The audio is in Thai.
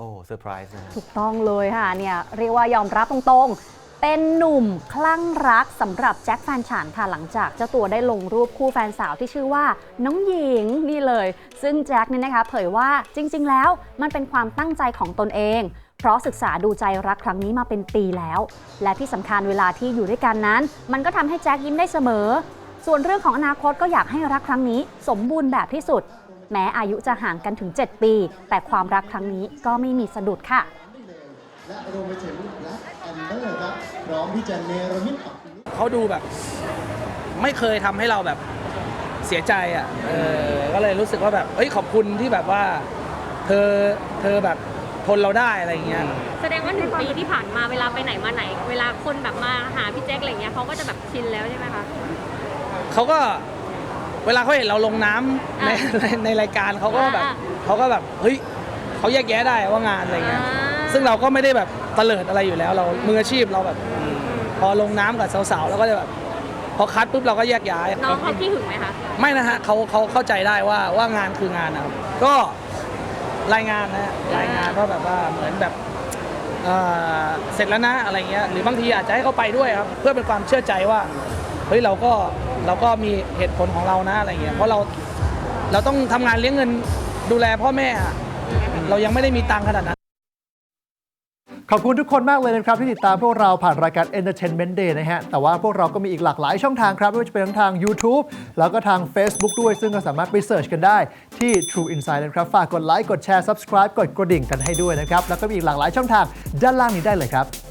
โอ้เซอร์ไพรส์นะฮะ ถูกต้องเลยค่ะเนี่ยเรียกว่ายอมรับตรงๆ เป็นหนุ่มคลั่งรักสำหรับแจ็คแฟนฉันค่ะหลังจากเจ้าตัวได้ลงรูปคู่แฟนสาวที่ชื่อว่าน้องหญิงนี่เลย ซึ่งแจ็คเนี่ยนะคะเผยว่าจริง ๆ แล้วมันเป็นความตั้งใจของตนเอง เพราะศึกษาดูใจรักครั้งนี้มาเป็นปีแล้ว และที่สำคัญเวลาที่อยู่ด้วยกันนั้น มันก็ทำให้แจ็คยิ้มได้เสมอ ส่วนเรื่องของอนาคตก็อยากให้รักครั้งนี้ สมบูรณ์แบบที่สุด แม้อายุจะห่างกันถึง 7 ปี แต่ความรักครั้งนี้ก็ไม่มีสะดุดค่ะ และรวมไปถึงแบล็กแอนเดอร์ครับพร้อมที่จะเนรมิตออก เขาดูแบบ ไม่เคยทำให้เราแบบเสียใจอะเออก็เลยรู้สึกว่าแบบเอ้ยขอบคุณที่แบบว่าเธอเธอแบบทนเราได้อะไรอย่างเงี้ย แสดงว่าหนึ่งปีที่ผ่านมาเวลาไปไหนมาไหน เวลาคนแบบมาหาพี่แจ็คอะไรเงี้ยเขาก็จะแบบชินแล้วใช่ไหมคะ เขาก็ เวลาเขาเห็นเราลงน้ำในอะในในรายการเขาก็แบบอะเขาก็แบบเฮ้ยเขาแยกแยะได้ว่างานอะไรเงี้ยอ่าซึ่งเราก็ไม่ได้แบบเตลิดอะไรอยู่แล้ว เรามืออาชีพเราแบบ พอลงน้ำกับสาวๆเราก็จะแบบ พอคัดปุ๊บเราก็แยกย้าย น้องเขาขี้หึงไหมคะ ไม่นะฮะเขาเขาเข้าใจได้ว่าว่างานคืองานนะครับก็รายงานนะฮะรายงานว่าแบบว่าเหมือนแบบเอ่อเสร็จแล้วนะอะไรเงี้ยหรือบางทีอาจจะให้เขาไปด้วยครับ เพื่อเป็นความเชื่อใจว่าเฮ้ยเราก็ เราก็มีเหตุผลของเรานะอะไรเงี้ยเพราะเราเราต้องทำงานเลี้ยงเงินดูแลพ่อแม่อะเรายังไม่ได้มีตังค์ขนาดนั้น ขอบคุณทุกคนมากเลยนะครับ ที่ติดตามพวกเราผ่านรายการ Entertainment Day นะฮะ แต่ว่าพวกเราก็มีอีกหลากหลายช่องทางครับ ไม่ว่าจะเป็นทั้งทาง YouTube แล้วก็ทาง Facebook ด้วย ซึ่งก็สามารถไปเสิร์ชกันได้ที่ True Insight นะครับ ฝากกดไลค์ กดแชร์ Subscribe กดกระดิ่งกันให้ด้วยนะครับ แล้วก็มีอีกหลากหลายช่องทางด้านล่างนี้ได้เลยครับ